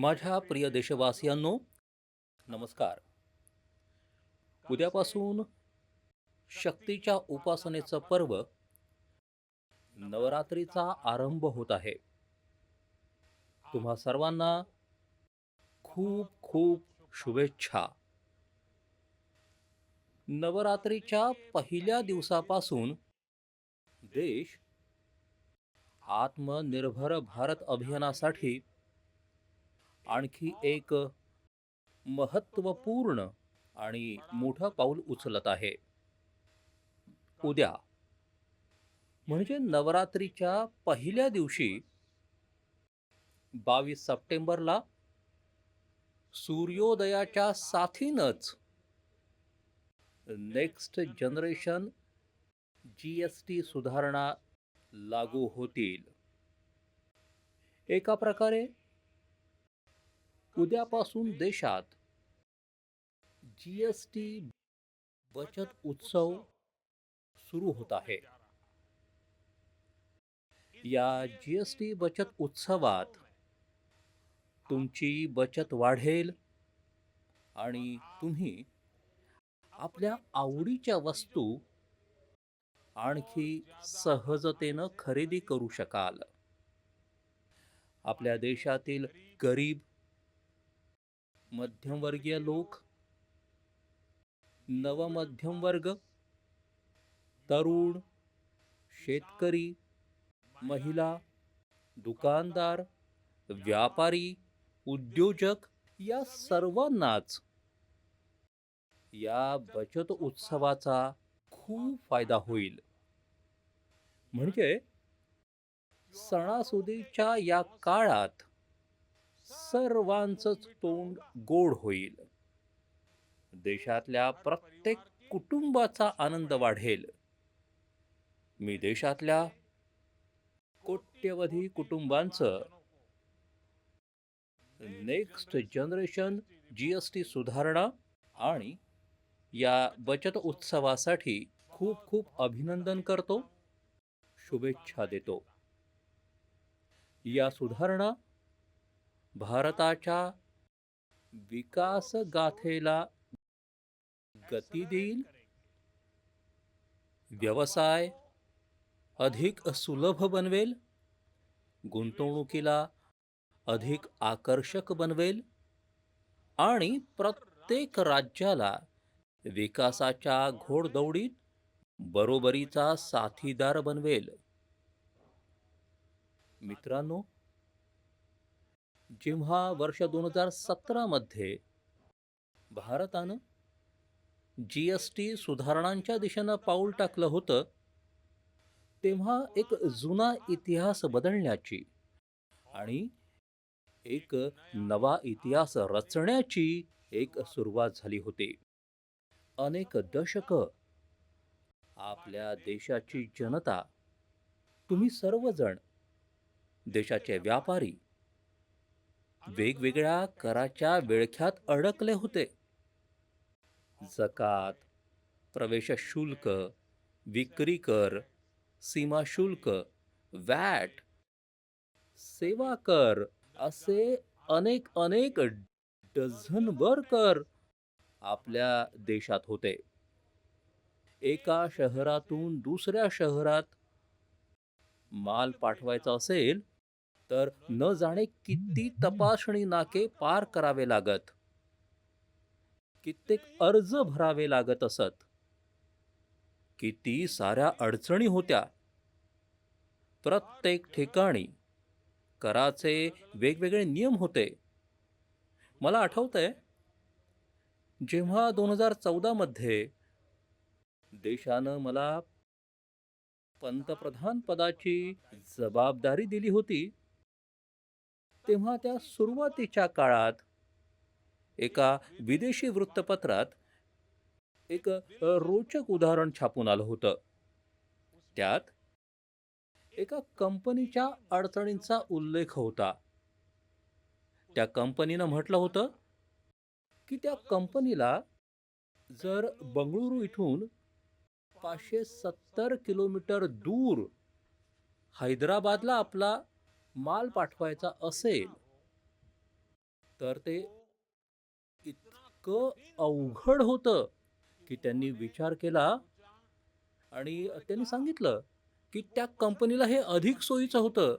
माझ्या प्रिय देशवासियांनो नमस्कार. उद्यापासून शक्तीच्या उपासनेचं पर्व नवरात्रीचा आरंभ होत आहे. तुम्हा सर्वांना खूप खूप शुभेच्छा. नवरात्रीच्या पहिल्या दिवसापासून देश आत्मनिर्भर भारत अभियानासाठी आणखी एक महत्त्वपूर्ण आणि मोठं पाऊल उचलत आहे. उद्या म्हणजे नवरात्रीच्या पहिल्या दिवशी बावीस सप्टेंबरला सूर्योदयाच्या साथीनच next generation G S T सुधारणा लागू होतील. एका प्रकारे उद्यापासून देशात जी एस टी बचत उत्सव सुरू होत आहे. या जी एस टी बचत उत्सवात तुमची बचत वाढेल आणि तुम्ही आपल्या आवडीच्या वस्तू आणखी सहजतेनं खरेदी करू शकाल. आपल्या देशातील गरीब मध्यमवर्गीय लोक नवमध्यम वर्ग तरुण शेतकरी महिला दुकानदार व्यापारी उद्योजक या सर्वांनाच या बचत उत्सवाचा खूप फायदा होईल. म्हणजे सणासुदीच्या या काळात सर्वांचंच तोंड गोड होईल. देशातल्या प्रत्येक कुटुंबाचा आनंद वाढेल. मी देशातल्या कोट्यवधी कुटुंबांचं next generation G S T सुधारणा आणि या बचत उत्सवासाठी खूप खूप अभिनंदन करतो. शुभेच्छा देतो. या सुधारणा भारताच्या विकास गाथेला गती देईल? व्यवसाय अधिक सुलभ बनवेल? गुंतवणुकीला अधिक आकर्षक बनवेल? आणि प्रत्येक राज्याला विकासाच्या घोडदौडीत बरोबरीचा साथीदार बनवेल? मित्रांनो जेव्हा वर्ष दोन हजार सतरामध्ये भारतानं जी एस टी सुधारणांच्या दिशेनं पाऊल टाकलं होतं तेव्हा एक जुना इतिहास बदलण्याची आणि एक नवा इतिहास रचण्याची एक सुरुवात झाली होती. अनेक दशक आपल्या देशाची जनता तुम्ही सर्वजण देशाचे व्यापारी वेगवेगळ्या कराच्या विळख्यात अडकले होते. जकात प्रवेश शुल्क विक्री कर सीमा शुल्क वॅट सेवा कर असे अनेक अनेक डझनभर कर आपल्या देशात होते. एका शहरातून दुसऱ्या शहरात माल पाठवायचा असेल तर न जाणे किती तपासणी नाके पार करावे लागत. कित्येक अर्ज भरावे लागत असत. किती साऱ्या अडचणी होत्या. प्रत्येक ठिकाणी कराचे वेगवेगळे नियम होते. मला आठवतंय जेव्हा दोन हजार चौदामध्ये देशानं मला पंतप्रधान पदाची जबाबदारी दिली होती तेव्हा त्या सुरुवातीच्या काळात एका विदेशी वृत्तपत्रात एक रोचक उदाहरण छापून आलं होतं. त्यात एका कंपनीच्या अडचणींचा उल्लेख होता. त्या कंपनीनं म्हटलं होतं की त्या कंपनीला जर बंगळुरू इथून पाचशे सत्तर किलोमीटर दूर हैदराबादला आपला माल पाठवायचा असेल तर ते इतकं अवघड होतं की त्यांनी विचार केला आणि त्यांनी सांगितलं की त्या कंपनीला हे अधिक सोयीचं होतं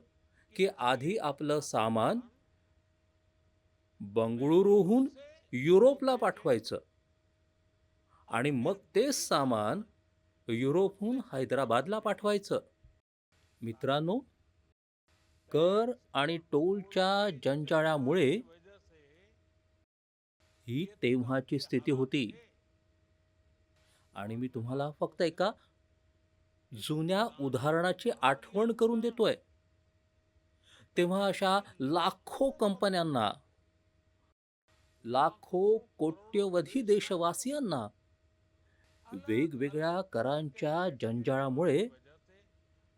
की आधी आपलं सामान बंगळुरूहून युरोपला पाठवायचं आणि मग तेच सामान युरोपहून हैदराबादला पाठवायचं. मित्रांनो कर आणि टोलच्या जंजाळामुळे ही तेव्हाची स्थिती होती. आणि मी तुम्हाला फक्त एका जुन्या उदाहरणाची आठवण करून देतोय. तेव्हा अशा लाखो कंपन्यांना लाखो कोट्यवधी देशवासियांना वेगवेगळ्या करांच्या जंजाळामुळे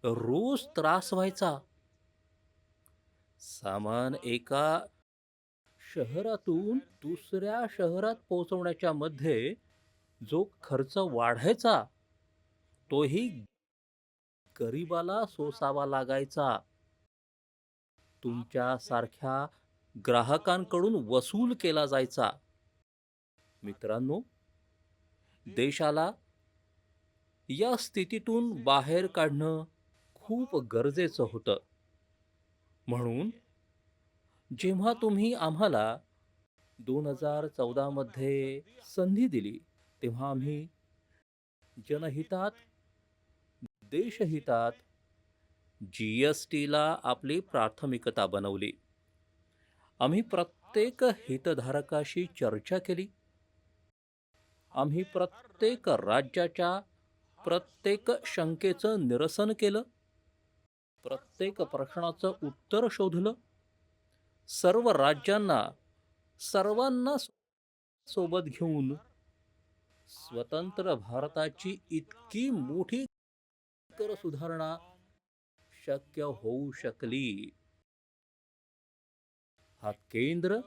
रोज त्रास व्हायचा. सामान एका शहरातून दुसऱ्या शहरात पोहोचवण्याच्या मध्ये जो खर्च वाढायचा तोही गरीबाला सोसावा लागायचा. तुमच्या सारख्या ग्राहकांकडून वसूल केला जायचा. मित्रांनो देशाला या स्थितीतून बाहेर काढणं खूप गरजेचं होतं. म्हणून जेव्हा तुम्ही आम्हाला दोन हजार चौदामध्ये संधी दिली तेव्हा आम्ही जनहितात देशहितात जी एस टीला आपली प्राथमिकता बनवली. आम्ही प्रत्येक हितधारकाशी चर्चा केली. आम्ही प्रत्येक राज्याच्या प्रत्येक शंकेचं निरसन केलं. प्रत्येक प्रश्नाचं उत्तर शोधलं. सर्व राज्यांना सर्वांना सोबत घेऊन स्वतंत्र भारताची इतकी मोठी कर सुधारणा शक्य होऊ शकली. हा केंद्र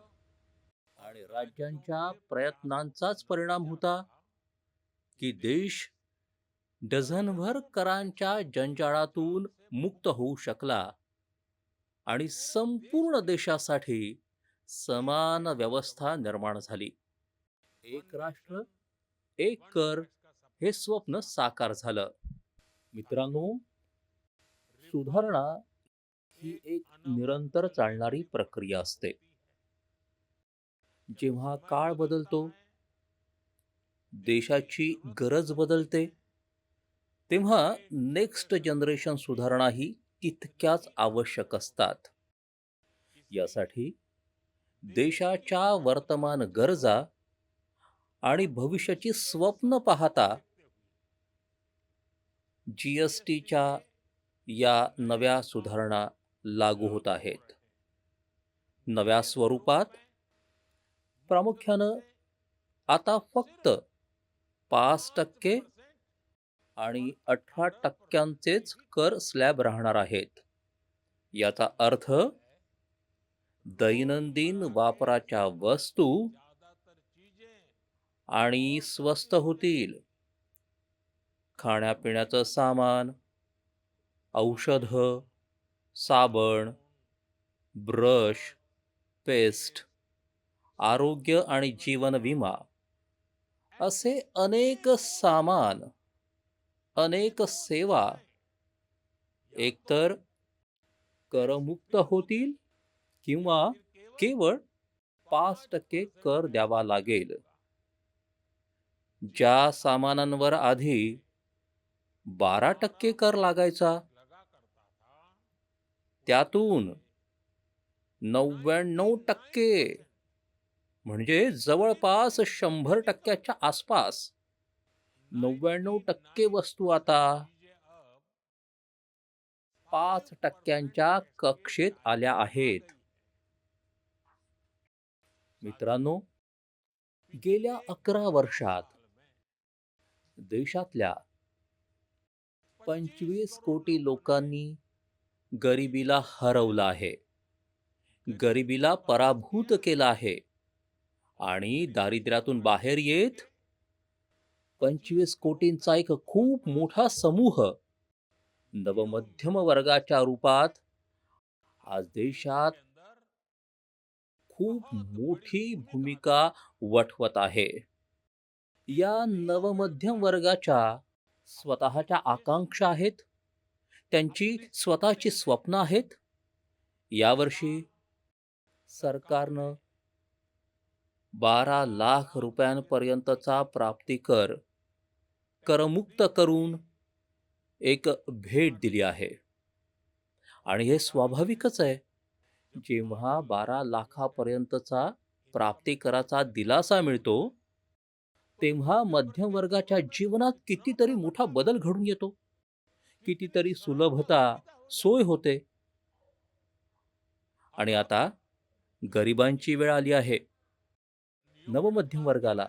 आणि राज्यांच्या प्रयत्नांचाच परिणाम होता की देश डझनभर करांच्या जंजाळातून मुक्त होऊ शकला आणि संपूर्ण देशासाठी समान व्यवस्था निर्माण झाली. एक राष्ट्र एक कर हे स्वप्न साकार झालं. मित्रांनो सुधारणा ही एक निरंतर चालणारी प्रक्रिया असते. जेव्हा काळ बदलतो देशाची गरज बदलते तेव्हा नेक्स्ट जनरेशन सुधारणा ही तितक्याच आवश्यक असतात. यासाठी देशाच्या वर्तमान गरजा आणि भविष्याची स्वप्न पाहता जी एस टीच्या या नव्या सुधारणा लागू होत आहेत. नव्या स्वरूपात प्रामुख्यानं आता फक्त पाच टक्के आणि अठरा टक्क्यांचेच कर स्लॅब राहणार आहेत. याचा अर्थ दैनंदिन वापराच्या वस्तू आणि स्वस्त होतील. खाण्यापिण्याचं सामान औषध साबण ब्रश पेस्ट आरोग्य आणि जीवन विमा असे अनेक सामान अनेक सेवा एकतर करमुक्त होतील किंवा केवळ पाच टक्के कर द्यावा लागेल. ज्या सामानांवर आधी बारा टक्के कर लागायचा त्यातून नव्याण्णव टक्के म्हणजे जवळपास शंभर टक्क्याच्या आसपास नव्याण्णव टक्के वस्तू आता पाच टक्क्यांच्या कक्षेत आल्या आहेत. मित्रांनो गेल्या अकरा वर्षात देशातल्या पंचवीस कोटी लोकांनी गरिबीला हरवलं आहे. गरिबीला पराभूत केलं आहे. आणि दारिद्र्यातून बाहेर येत पंचवीस कोटींचा एक खूप मोठा समूह नवमध्यम वर्गाच्या रूपात आज देशात खूप मोठी भूमिका वठवत आहे. या नवमध्यम वर्गाच्या स्वतःच्या आकांक्षा आहेत त्यांची स्वतःची स्वप्न आहेत. यावर्षी सरकारनं बारा लाख रुपयांपर्यंतचा प्राप्तिकर करमुक्त करून एक भेट दिली आहे. आणि हे स्वाभाविकच आहे. जेव्हा बारा लाखापर्यंतचा प्राप्तिकराचा दिलासा मिळतो तेव्हा मध्यम वर्गाच्या जीवनात कितीतरी मोठा बदल घडून येतो. कितीतरी सुलभता सोय होते. आणि आता गरिबांची वेळ आली आहे. नवमध्यम वर्गाला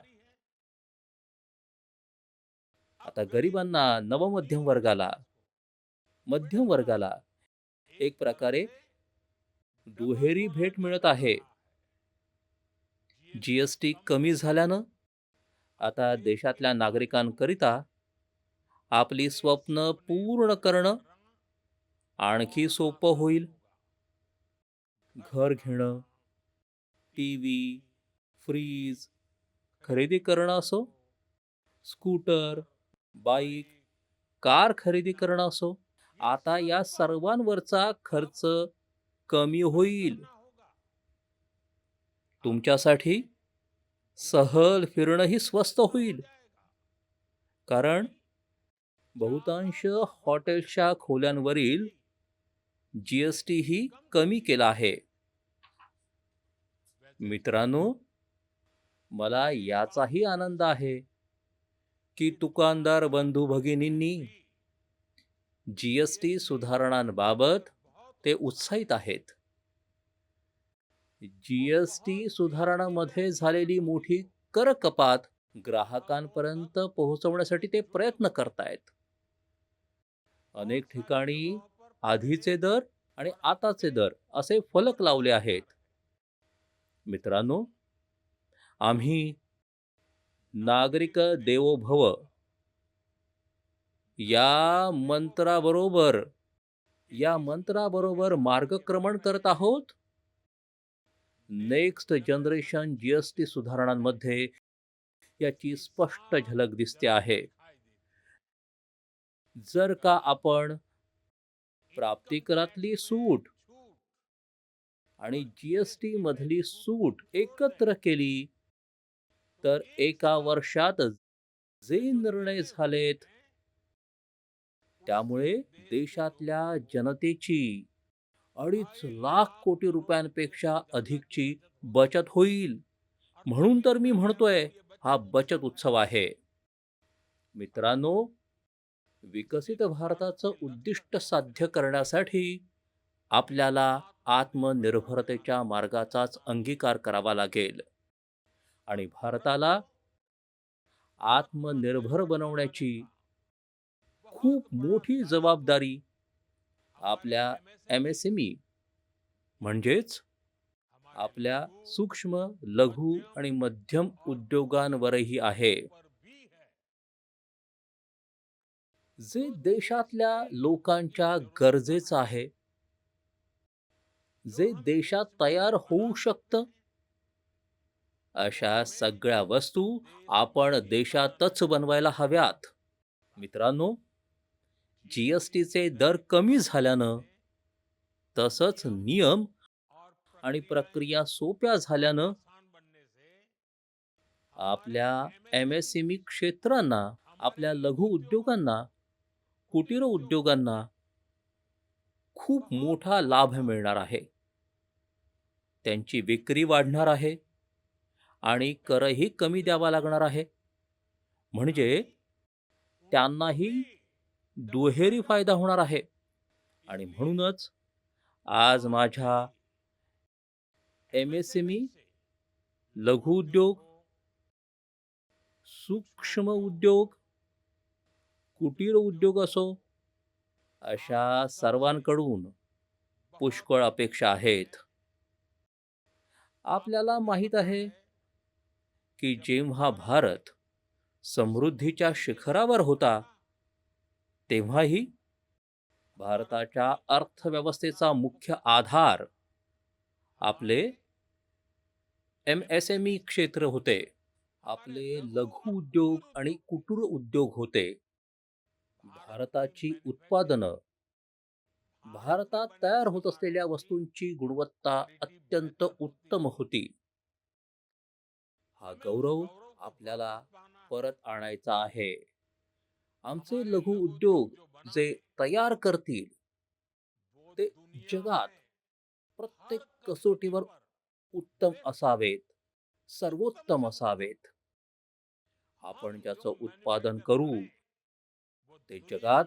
आता गरिबांना नवमध्यम वर्गाला मध्यम वर्गाला एक प्रकारे दुहेरी भेट मिळत आहे. जीएसटी कमी झाल्यानं आता देशातल्या नागरिकांकरिता आपली स्वप्न पूर्ण करणं आणखी सोपं होईल. घर घेणं टी व्ही फ्रीज खरेदी करणं असो स्कूटर बाईक कार खरेदी करणं असो. आता या सर्वांवरचा खर्च कमी होईल. तुमच्यासाठी सहल फिरणंही स्वस्त होईल. कारण बहुतांश हॉटेल्सच्या खोल्यांवरील जी एस टी ही कमी केला आहे. मित्रांनो मला याचाही आनंद आहे. की दुकानदार बंधू भगिनींनी जीएसटी सुधारणांबाबत ते उत्साहित आहेत. जीएसटी सुधारणामध्ये झालेली मोठी कर कपात ग्राहकांपर्यंत पोहोचवण्यासाठी ते प्रयत्न करतायत. अनेक ठिकाणी आधीचे दर आणि आताचे दर असे फलक लावले आहेत. मित्रांनो आम्ही नागरिक देवो भव या मंत्राबरोबर या मंत्राबरोबर मार्गक्रमण करत आहोत? नेक्स्ट जनरेशन जीएसटी सुधारणांमध्ये याची स्पष्ट झलक दिसते आहे. जर का आपण प्राप्तिकरातली सूट आणि जीएसटी मधली सूट एकत्र केली तर एका वर्षात जे निर्णय झालेत. त्यामुळे देशातल्या जनतेची अडीच लाख कोटी रुपयांपेक्षा अधिकची बचत होईल. म्हणून तर मी म्हणतोय हा बचत उत्सव आहे. मित्रांनो विकसित भारताचं उद्दिष्ट साध्य करण्यासाठी आपल्याला आत्मनिर्भरतेच्या मार्गाचाच अंगीकार करावा लागेल. आणि भारताला आत्मनिर्भर बनवण्याची खूप मोठी जबाबदारी आपल्या एम एस एम ई म्हणजेच आपल्या सूक्ष्म लघु आणि मध्यम उद्योगांवरही आहे. जे देशातल्या लोकांच्या गरजेचं आहे जे देशात तयार होऊ शकतं अशा सगळ्या वस्तू आपण देशातच बनवायला हव्यात. मित्रांनो जीएसटीचे दर कमी झाल्यानं तसंच नियम आणि प्रक्रिया सोप्या झाल्यानं आपल्या एम एस एम ई क्षेत्रांना आपल्या लघु उद्योगांना कुटीर उद्योगांना खूप मोठा लाभ मिळणार आहे. त्यांची विक्री वाढणार आहे. आणि करही कमी द्यावा लागणार आहे. म्हणजे त्यांनाही दुहेरी फायदा होणार आहे. आणि म्हणूनच आज माझ्या एम एस एम ई लघु उद्योग सूक्ष्म उद्योग कुटीर उद्योग असो अशा सर्वांकडून पुष्कळ अपेक्षा आहेत. आपल्याला माहीत आहे की जेव्हा भारत समृद्धीच्या शिखरावर होता तेव्हाही भारताच्या अर्थव्यवस्थेचा मुख्य आधार आपले एम एस एम ई क्षेत्र होते आपले लघु उद्योग आणि कुटीर उद्योग होते. भारताची उत्पादनं भारतात तयार होत असलेल्या वस्तूंची गुणवत्ता अत्यंत उत्तम होती. हा गौरव आपल्याला परत आणायचा आहे. आमचे लघु उद्योग जे तयार करतील ते जगात प्रत्येक कसोटीवर उत्तम असावेत सर्वोत्तम असावेत. आपण ज्याचं उत्पादन करू ते जगात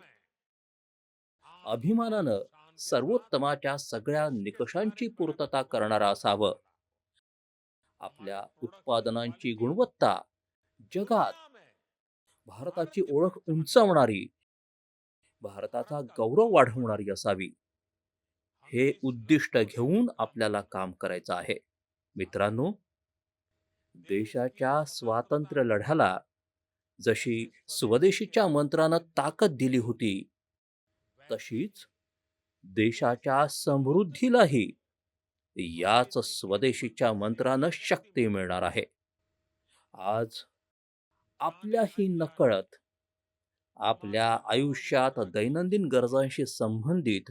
अभिमानानं सर्वोत्तमाच्या सगळ्या निकषांची पूर्तता करणारं असावं. आपल्या उत्पादनांची गुणवत्ता जगात भारताची ओळख उंचावणारी भारताचा गौरव वाढवणारी असावी. हे उद्दिष्ट घेऊन आपल्याला काम करायचं आहे. मित्रांनो देशाच्या स्वातंत्र्य लढ्याला जशी स्वदेशीच्या मंत्रानं ताकद दिली होती तशीच देशाच्या समृद्धीलाही याच स्वदेशीच्या मंत्रानं शक्ती मिळणार आहे. आज आपल्याही नकळत आपल्या आयुष्यात दैनंदिन गरजांशी संबंधित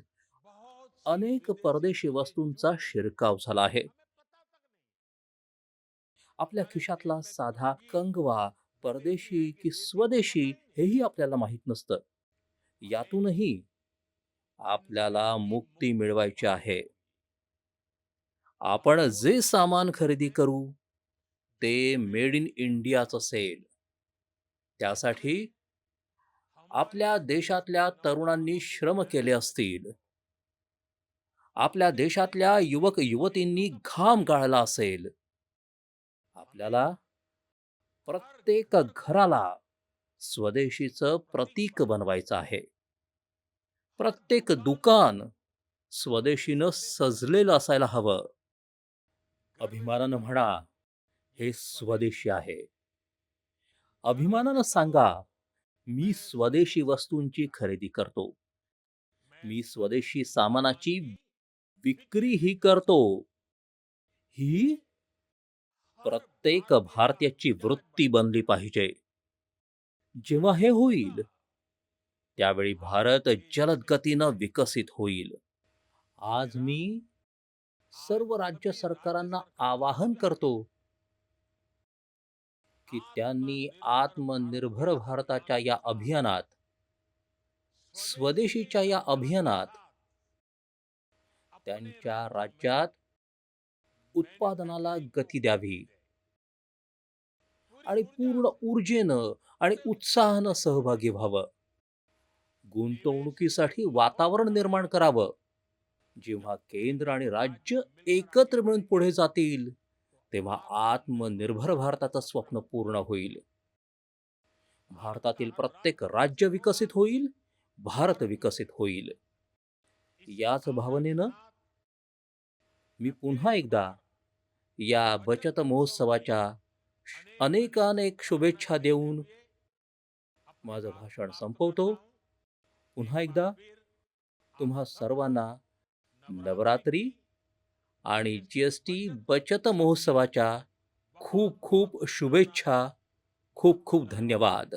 अनेक परदेशी वस्तूंचा शिरकाव झाला आहे. आपल्या खिशातला साधा कंगवा परदेशी की स्वदेशी हेही आपल्याला माहीत नसतं. यातूनही आपल्याला मुक्ती मिळवायची आहे. आपण जे सामान खरेदी करू ते मेड इन इंडियाच असेल. त्यासाठी आपल्या देशातल्या तरुणांनी श्रम केले असतील. आपल्या देशातल्या युवक युवतींनी घाम गाळला असेल. आपल्याला प्रत्येक घराला स्वदेशीचं प्रतीक बनवायचं आहे. प्रत्येक दुकान स्वदेशीनं सजलेलं असायला हवं. अभिमानानं म्हणा हे स्वदेशी आहे. अभिमानानं सांगा मी स्वदेशी वस्तूंची खरेदी करतो. मी स्वदेशी सामानाची विक्री ही करतो. ही प्रत्येक भारतीयाची वृत्ती बनली पाहिजे. जेव्हा हे होईल त्यावेळी भारत जलद गतीनं विकसित होईल. आज मी सर्व राज्य सरकारांना आवाहन करतो की त्यांनी आत्मनिर्भर भारताच्या या अभियानात स्वदेशीच्या या अभियानात त्यांच्या राज्यात उत्पादनाला गती द्यावी आणि पूर्ण ऊर्जेनं आणि उत्साहानं सहभागी व्हावं. गुंतवणुकीसाठी वातावरण निर्माण करावं. जेव्हा केंद्र आणि राज्य एकत्र मिळून पुढे जातील तेव्हा आत्मनिर्भर भारताचं स्वप्न पूर्ण होईल. भारतातील प्रत्येक राज्य विकसित होईल भारत विकसित होईल. याच भावनेनं मी पुन्हा एकदा या बचत महोत्सवाच्या अनेकानेक शुभेच्छा देऊन माझं भाषण संपवतो. पुन्हा एकदा तुम्हा सर्वांना नवरात्री आणि जी एस टी बचत महोत्सवाच्या खूप खूप शुभेच्छा खूप खूप धन्यवाद.